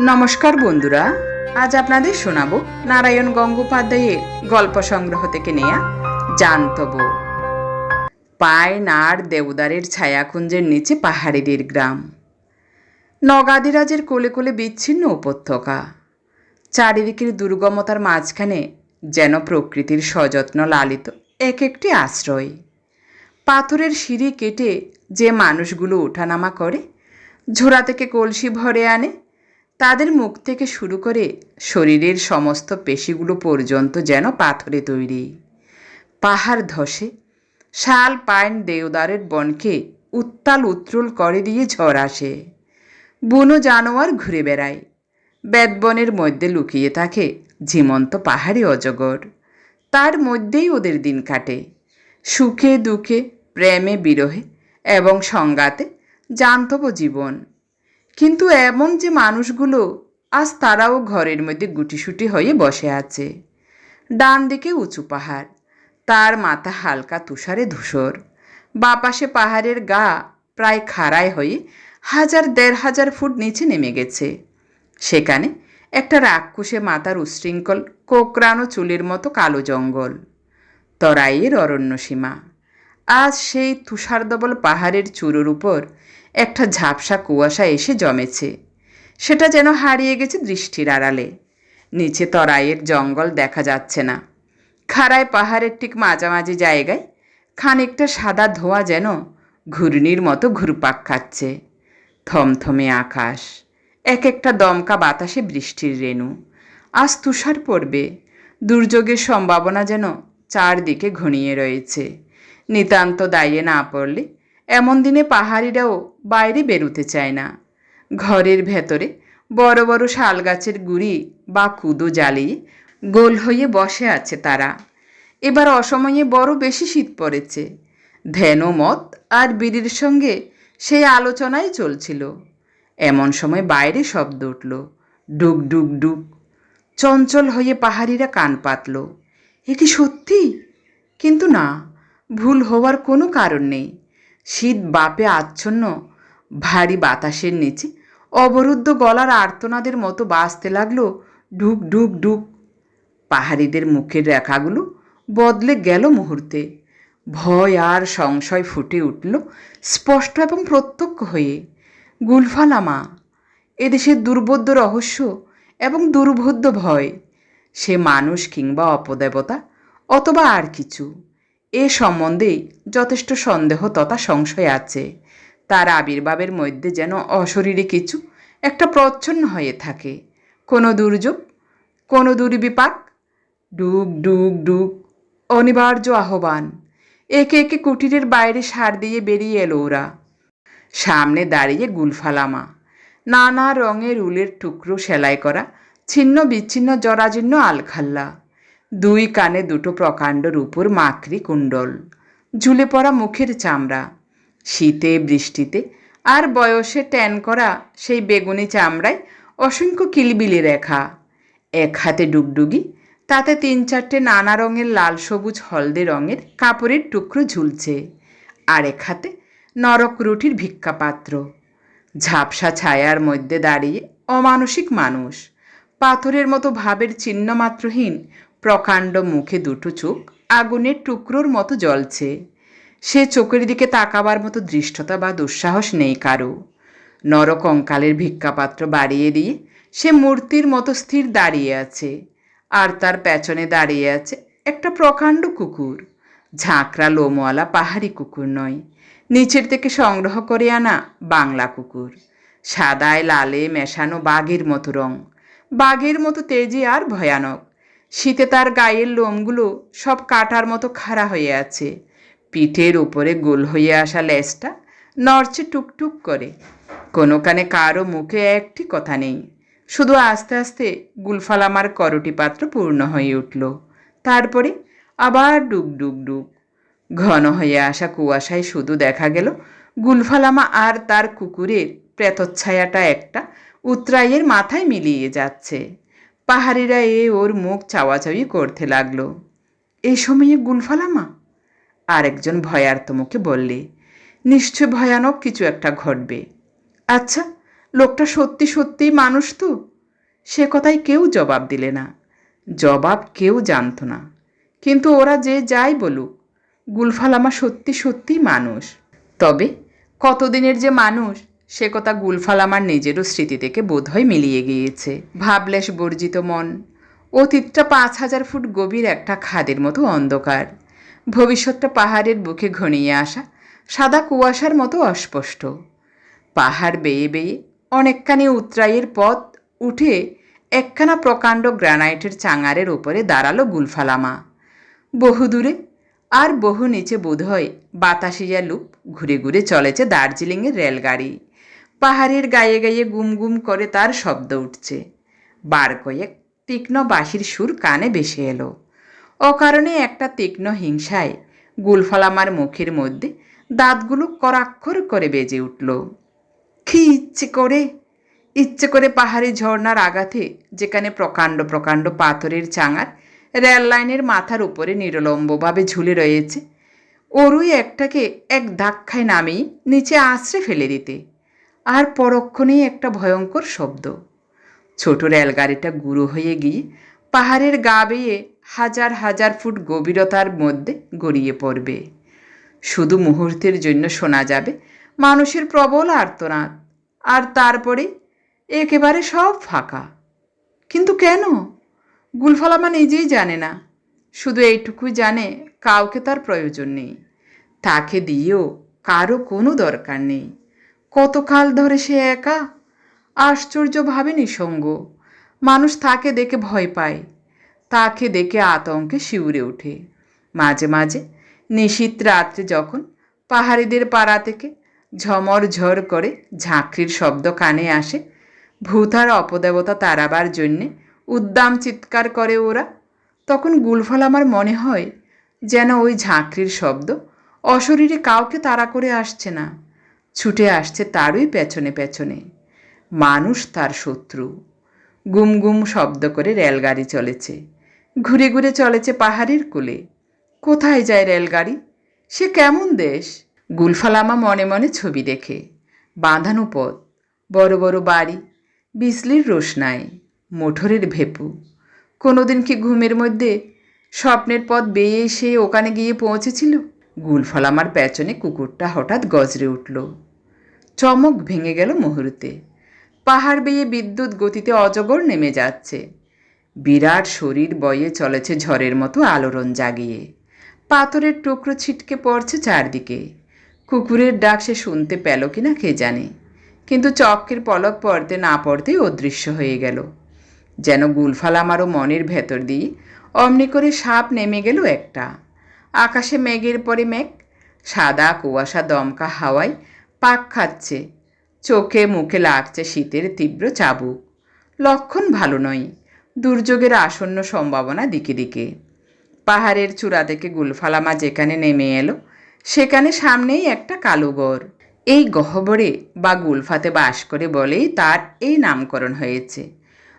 নমস্কার বন্ধুরা, আজ আপনাদের শোনাবো নারায়ণ গঙ্গোপাধ্যায়ের গল্প সংগ্রহ থেকে নেয়া জানতব। পায় নার দেওদারের ছায়াকুঞ্জের নিচে পাহাড়িদের গ্রাম। নগাদিরাজের কোলে কোলে বিচ্ছিন্ন উপত্যকা। চারিদিকের দুর্গমতার মাঝখানে যেন প্রকৃতির সযত্ন লালিত এক একটি আশ্রয়। পাথরের সিঁড়ি কেটে যে মানুষগুলো ওঠানামা করে, ঝোড়া থেকে কলসি ভরে আনে তাদের মুখ থেকে শুরু করে শরীরের সমস্ত পেশিগুলো পর্যন্ত যেন পাথরে তৈরি। পাহাড় ধসে শাল, পাইন, দেওদারের বনকে উত্তাল উত্রুল করে দিয়ে ঝড় আসে। বুনো জানোয়ার ঘুরে বেড়ায়। বেদবনের মধ্যে লুকিয়ে থাকে ঝিমন্ত পাহাড়ি অজগর। তার মধ্যেই ওদের দিন কাটে। সুখে দুঃখে, প্রেমে বিরহে এবং সংগাতে জান্তব জীবন। কিন্তু এমন যে মানুষগুলো আজ তারাও ঘরের মধ্যে গুটিসুটি হয়ে বসে আছে। ডান দিকে উঁচু পাহাড়, তার মাথা হালকা তুষারে ধূসর। বাপাশে পাহাড়ের গা প্রায় খাড়ায় হয়ে হাজার দেড় হাজার ফুট নিচে নেমে গেছে। সেখানে একটা রাক্ষসে মাথার উশৃঙ্খল কোকরানো চুলের মতো কালো জঙ্গল। তরাইয়ের অরণ্য সীমা আজ সেই তুষারদবল পাহাড়ের চূড়োর উপর একটা ঝাপসা কুয়াশা এসে জমেছে। সেটা যেন হারিয়ে গেছে দৃষ্টির আড়ালে। নিচে তরাইয়ের জঙ্গল দেখা যাচ্ছে না। খাড়ায় পাহাড়ের ঠিক মাঝামাঝি জায়গায় খানিকটা সাদা ধোঁয়া যেন ঘূর্ণির মতো ঘুরপাক খাচ্ছে। থমথমে আকাশ, এক একটা দমকা বাতাসে বৃষ্টির রেণু। আজ তুষার পড়বে, দুর্যোগের সম্ভাবনা যেন চারদিকে ঘনিয়ে রয়েছে। নিতান্ত দাইয়ে না পড়লে এমন দিনে পাহাড়িরাও বাইরে বেরোতে চায় না। ঘরের ভেতরে বড় বড় শাল গাছের গুড়ি বা কুদো জ্বালিয়ে গোল হয়ে বসে আছে তারা। এবার অসময়ে বড় বেশি শীত পড়েছে। ধ্যান মত আর বিড়ির সঙ্গে সেই আলোচনাই চলছিল। এমন সময় বাইরে শব্দ উঠল, ডুক ডুক ডুক। চঞ্চল হয়ে পাহাড়িরা কান পাতল। এ কি সত্যি? কিন্তু না, ভুল হওয়ার কোনো কারণ নেই। শীত বাপে আচ্ছন্ন, ভারী বাতাসের নিচে। অবরুদ্ধ গলার আর্তনাদের মতো বাঁচতে লাগল ঢুক ঢুক ঢুক। পাহাড়িদের মুখের রেখাগুলো বদলে গেল মুহূর্তে। ভয় আর সংশয় ফুটে উঠল স্পষ্ট এবং প্রত্যক্ষ হয়ে। গুলফালামা এদেশের দুর্বোধ্য রহস্য এবং দুর্বোধ্য ভয়, সে মানুষ কিংবা অপদেবতা অথবা আর কিছু। এ সম্বন্ধেই যথেষ্ট সন্দেহ তথা সংশয় আছে। তার আবির্ভাবের মধ্যে যেন অশরীরে কিছু একটা প্রচ্ছন্ন হয়ে থাকে। কোনো দুর্যোগ, কোনো দুর্বিপাক ডুক ডুক ডুক অনিবার্য আহ্বান। একে একে কুটিরের বাইরে সার দিয়ে বেরিয়ে এলো ওরা। সামনে দাঁড়িয়ে গুলফালামা। নানা রঙের উলের টুকরো সেলাই করা, ছিন্ন বিচ্ছিন্ন জরাজীর্ণ আলখাল্লা। দুই কানে দুটো প্রকাণ্ড রূপর মাকড়ি কুণ্ডল, ঝুলে পড়া মুখের চামড়া, শীতে, বৃষ্টিতে, আর বয়সে ট্যান করা সেই বেগুনি চামড়ায় অসংখ্য কিলবিলি রেখা, এক হাতে ডুগডুগি, তাতে তিন চারটে নানা রঙের লাল সবুজ হলদে রঙের কাপড়ের টুকরো ঝুলছে, আর এক হাতে নরক রুটির ভিক্ষাপাত্র ঝাপসা ছায়ার মধ্যে দাঁড়িয়ে অমানসিক মানুষ, পাথরের মতো ভাবের চিহ্নমাত্রহীন প্রকাণ্ড মুখে দুটো চোখ আগুনের টুকরোর মতো জ্বলছে। সে চোখের দিকে তাকাবার মতো দৃষ্টতা বা দুঃসাহস নেই কারও। নরকঙ্কালের ভিক্ষাপাত্র বাড়িয়ে দিয়ে সে মূর্তির মতো স্থির দাঁড়িয়ে আছে। আর তার পেছনে দাঁড়িয়ে আছে একটা প্রকাণ্ড কুকুর। ঝাঁকড়া লোমওয়ালা পাহাড়ি কুকুর নয়। নিচের থেকে সংগ্রহ করে আনা বাংলা কুকুর। সাদায় লালে মেশানো বাঘের মতো রং। বাঘের মতো তেজি আর ভয়ানক। শীতে তার গায়ের লোমগুলো সব কাটার মতো খাড়া হয়ে আছে। পিঠের উপরে গোল হয়ে আসা লেজটা নড়ছে টুকটুক করে। কোনো কানে কারও মুখে একটি কথা নেই। শুধু আস্তে আস্তে গুলফালামার করটি পাত্র পূর্ণ হয়ে উঠল। তারপরে আবার ডুক ডুক ডুক ঘন হয়ে আসা কুয়াশায় শুধু দেখা গেল গুলফালামা আর তার কুকুরের প্রেতচ্ছায়াটা একটা উতরাইয়ের মাথায় মিলিয়ে যাচ্ছে। পাহাড়িরা এ ওর মুখ চাওয়াচাওয়ি করতে লাগল। এই সময়ে গুলফালামা আরেকজন ভয়ার্ত মুখে বললে, নিশ্চয় ভয়ানক কিছু একটা ঘটবে। আচ্ছা লোকটা সত্যি সত্যিই মানুষ তো? সে কথায় কেউ জবাব দিলে না। জবাব কেউ জানতো না। কিন্তু ওরা যে যাই বলুক, গুলফালামা সত্যি সত্যিই মানুষ। তবে কতদিনের যে মানুষ সে কথা গুলফালামার নিজেরও স্মৃতি থেকে বোধহয় মিলিয়ে গিয়েছে। ভাবলেশ বর্জিত মন, অতীতটা পাঁচ হাজার ফুট গভীর একটা খাদের মতো অন্ধকার। ভবিষ্যৎটা পাহাড়ের বুকে ঘনিয়ে আসা, সাদা কুয়াশার মতো অস্পষ্ট। পাহাড় বেয়ে বেয়ে অনেকখানি উতরাইয়ের পথ উঠে একখানা প্রকাণ্ড গ্রানাইটের চাঙারের ওপরে দাঁড়াল গুলফালামা বহু দূরে আর বহু নিচে বোধহয় বাতাসিয়া লুপ ঘুরে ঘুরে চলেছে দার্জিলিংয়ের রেলগাড়ি। পাহাড়ের গায়ে গায়ে গুম গুম করে তার শব্দ উঠছে। বার কয়েক তীক্ষ্ণ বাঁশির সুর কানে ভেসে এলো। অকারণে একটা তীক্ষ্ণ হিংসায় গুলফালামার মুখের মধ্যে দাঁতগুলো করাক্ষর করে বেজে উঠল। কি ইচ্ছে করে? ইচ্ছে করে পাহাড়ি ঝর্ণার আঘাতে যেখানে প্রকাণ্ড প্রকাণ্ড পাথরের চাঙার রেল লাইনের মাথার উপরে নিরলম্বভাবে ঝুলে রয়েছে, ওরই একটাকে এক ধাক্কায় নামিয়ে নিচে আশ্রে ফেলে দিতে। আর পরক্ষণেই একটা ভয়ঙ্কর শব্দ। ছোট রেলগাড়িটা গুঁড়ো হয়ে গিয়ে পাহাড়ের গা বেয়ে হাজার হাজার ফুট গভীরতার মধ্যে গড়িয়ে পড়বে। শুধু মুহূর্তের জন্য শোনা যাবে মানুষের প্রবল আর্তনাদ। আর তারপরে একেবারে সব ফাঁকা। কিন্তু কেন? গুলফলামা নিজেই জানে না। শুধু এইটুকুই জানে কাউকে তার প্রয়োজন নেই। তাকে দিয়েও কারও কোনো দরকার নেই। কতকাল ধরে সে একা? আশ্চর্য আশ্চর্যভাবে নিঃসঙ্গ। মানুষ তাকে দেখে ভয় পায়। তাকে দেখে আতঙ্কে শিউরে ওঠে। মাঝে মাঝে নিশীত রাত্রে যখন পাহাড়িদের পাড়া থেকে ঝমর ঝড় করে ঝাঁকরির শব্দ কানে আসে, ভূতার অপদেবতা তাড়াবার জন্যে উদ্দাম চিৎকার করে ওরা, তখন গুলফল আমার মনে হয় যেন ওই ঝাঁকরির শব্দ অশরীরে কাউকে তাড়া করে আসছে না। ছুটে আসছে তারই পেছনে পেছনে। মানুষ তার শত্রু। গুম গুম শব্দ করে রেলগাড়ি চলেছে। ঘুরে ঘুরে চলেছে পাহাড়ের কোলে। কোথায় যায় রেলগাড়ি? সে কেমন দেশ? গুলফালামা মনে মনে ছবি দেখে। বাঁধানো পথ, বড় বড় বাড়ি, বিজলির রোশনাই মোটরের ভেপু। কোনোদিন কি ঘুমের মধ্যে স্বপ্নের পথ বেয়ে এসে ওখানে গিয়ে পৌঁছেছিল? গুলফলামার পেছনে কুকুরটা হঠাৎ গজরে উঠল। চমক ভেঙে গেল মুহূর্তে। পাহাড় বেয়ে বিদ্যুৎ গতিতে অজগর নেমে যাচ্ছে। বিরাট শরীর বয়ে চলেছে ঝড়ের মতো আলোড়ন জাগিয়ে। পাথরের টুকরো ছিটকে পড়ছে চারদিকে। কুকুরের ডাক সে শুনতে পেল কিনা কে জানে। কিন্তু চক্কের পলক পড়তে না পড়তেই অদৃশ্য হয়ে গেল। যেন গুলফাল আমারও মনের ভেতর দিয়ে অমনি করে সাপ নেমে গেল একটা। আকাশে মেঘের পরে মেঘ, সাদা কুয়াশা দমকা হাওয়ায় পাক খাচ্ছে। চোখে মুখে লাগছে শীতের তীব্র চাবুক। লক্ষণ ভালো নয়। দুর্যোগের আসন্ন সম্ভাবনা দিকে দিকে। পাহাড়ের চূড়া থেকে গুলফালামা যেখানে নেমে এলো, সেখানে সামনেই একটা কালুগড় এই গহ্বরে বা গুলফাতে বাস করে বলেই তার এই নামকরণ হয়েছে।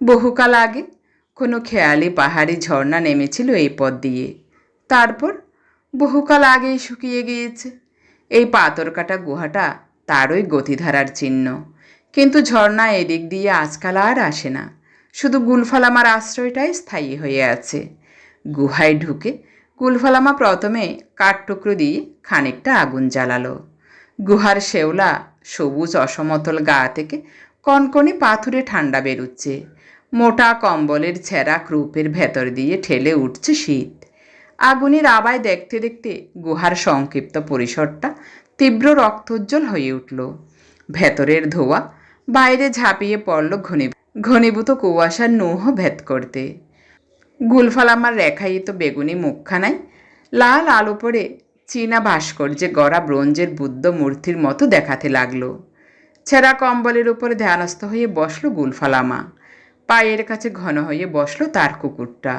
বহুকাল আগে কোনো খেয়ালি পাহাড়ি ঝর্ণা নেমেছিল এই পথ দিয়ে। তারপর বহুকাল আগেই শুকিয়ে গিয়েছে। এই পাথর কাটা গুহাটা তারই গতিধারার চিহ্ন। কিন্তু ঝর্ণা এদিক দিয়ে আজকাল আর আসে না। শুধু গুলফালামার আশ্রয়টাই স্থায়ী হয়ে আছে। গুহায় ঢুকে গুলফালামা প্রথমে কাঠটুকরো দিয়ে খানিকটা আগুন জ্বালালো। গুহার শেওলা সবুজ অসমতল গা থেকে কনকনে পাথুরে ঠান্ডা বেরুচ্ছে। মোটা কম্বলের ছেঁড়া ক্রুপের ভেতর দিয়ে ঠেলে উঠছে শীত। আগুনের আবায় দেখতে দেখতে গুহার সংক্ষিপ্ত পরিসরটা তীব্র রক্তোজ্জ্বল হয়ে উঠল। ভেতরের ধোয়া বাইরে ঝাঁপিয়ে পড়ল ঘনী ঘনীভূত কুয়াশার নৌহ ভেদ করতে। গুলফালামার রেখায়িত বেগুনি মুখখানায় লাল আলো পড়ে চীনা ভাস্কর্যে গড়া ব্রোঞ্জের বুদ্ধ মূর্তির মতো দেখাতে লাগল। ছেঁড়া কম্বলের উপরে ধ্যানস্থ হয়ে বসল গুলফালামা। পায়ের কাছে ঘন হয়ে বসল তার কুকুরটা।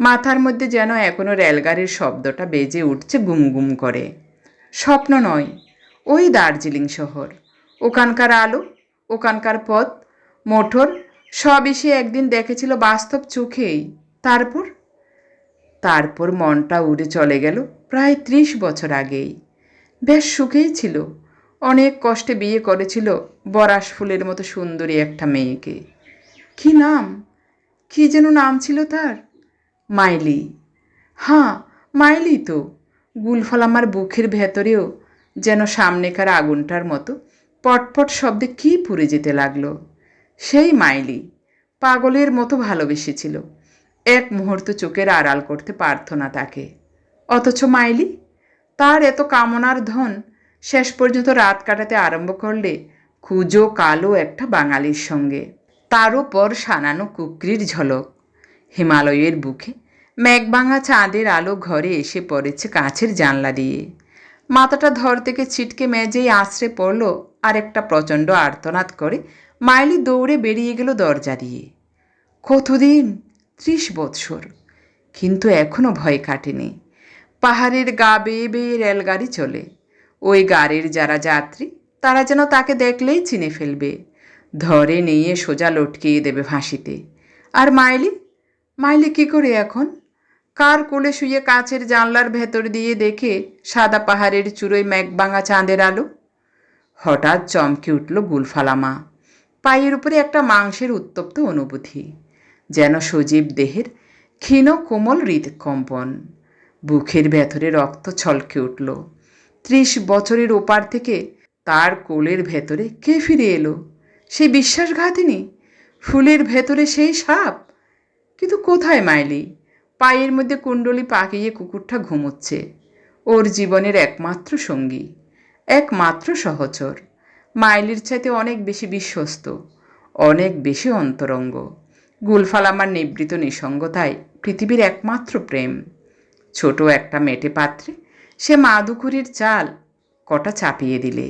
মাথার মধ্যে যেন এখনও রেলগাড়ির শব্দটা বেজে উঠছে গুম গুম করে। স্বপ্ন নয়, ওই দার্জিলিং শহর। ওখানকার আলো, ওখানকার পথ, মোটর, সবই সে একদিন দেখেছিল বাস্তব চোখেই। তারপর? তারপর মনটা উড়ে চলে গেল প্রায় ত্রিশ বছর আগেই। বেশ সুখেই ছিল। অনেক কষ্টে বিয়ে করেছিল বরাস ফুলের মতো সুন্দরী একটা মেয়েকে। কি নাম? কি যেন নাম ছিল তার? মাইলি। হ্যাঁ মাইলি তো। গুলফল আমার বুকের ভেতরেও যেন সামনেকার আগুনটার মতো পটপট শব্দে কি পুড়ে যেতে লাগল। সেই মাইলি পাগলের মতো ভালোবেসেছিল। এক মুহূর্ত চোখের আড়াল করতে পারত না তাকে। অথচ মাইলি তার এত কামনার ধন শেষ পর্যন্ত রাত কাটাতে আরম্ভ করলে কুজো কালো একটা বাঙালির সঙ্গে। তার উপর সানানো কুকরির ঝলক। হিমালয়ের বুকে মেঘভাঙা চাঁদের আলো ঘরে এসে পড়েছে কাছের জানলা দিয়ে। মাথাটা ধর থেকে ছিটকে মেজেই আছড়ে পড়ল আর একটা প্রচণ্ড আর্তনাদ করে। মাইলি দৌড়ে বেরিয়ে গেল দরজা দিয়ে। কতদিন? ত্রিশ বৎসর। কিন্তু এখনও ভয় কাটেনি। পাহাড়ের গা বেয়ে বেয়ে রেলগাড়ি চলে। ওই গাড়ির যারা যাত্রী, তারা যেন তাকে দেখলেই চিনে ফেলবে। ধরে নিয়ে সোজা লটকিয়ে দেবে ফাঁসিতে। আর মাইলি মাইলি কি করে এখন? কার কোলে শুয়ে কাচের জানলার ভেতর দিয়ে দেখে সাদা পাহাড়ের চূড়োয় মেঘভাঙা চাঁদের আলো? হঠাৎ চমকে উঠল গুলফালামা। পায়ের উপরে একটা মাংসের উত্তপ্ত অনুভূতি, যেন সজীব দেহের ক্ষীণ কোমল হৃদকম্পন। বুকের ভেতরে রক্ত ছলকে উঠল। ত্রিশ বছরের ওপার থেকে তার কোলের ভেতরে কে ফিরে এলো? সে বিশ্বাসঘাতিনী? ফুলের ভেতরে সেই সাপ? কিন্তু কোথায় মাইলি? পায়ের মধ্যে কুণ্ডলি পাকিয়ে কুকুরটা ঘুমোচ্ছে। ওর জীবনের একমাত্র সঙ্গী, একমাত্র সহচর। মাইলির চাইতে অনেক বেশি বিশ্বস্ত, অনেক বেশি অন্তরঙ্গ। গুলফাল আমার নিবৃত নিসঙ্গতায় পৃথিবীর একমাত্র প্রেম। ছোট একটা মেটে পাত্রে সে মাদুকুরির চাল কটা চাপিয়ে দিলে।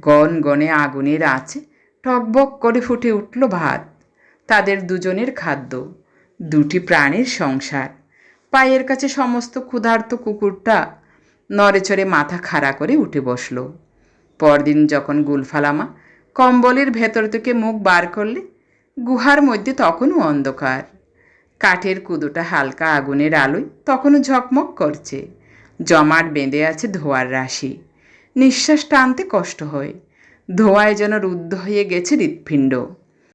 গন গনে আগুনের আছে টকবক করে ফুটে উঠল ভাত, তাদের দুজনের খাদ্য। দুটি প্রাণীর সংসার। পায়ের কাছে সমস্ত ক্ষুধার্ত কুকুরটা নড়েচড়ে মাথা খাড়া করে উঠে বসল। পরদিন যখন গুলফালামা কম্বলের ভেতর থেকে মুখ বার করলে, গুহার মধ্যে তখনও অন্ধকার। কাঠের কুদোটা হালকা আগুনের আলোয় তখনও ঝকমক করছে। জমাট বেঁধে আছে ধোয়ার রাশি। নিঃশ্বাস টানতে কষ্ট হয়। ধোঁয়ায় যেন রুদ্ধ হয়ে গেছে হৃৎপিণ্ড।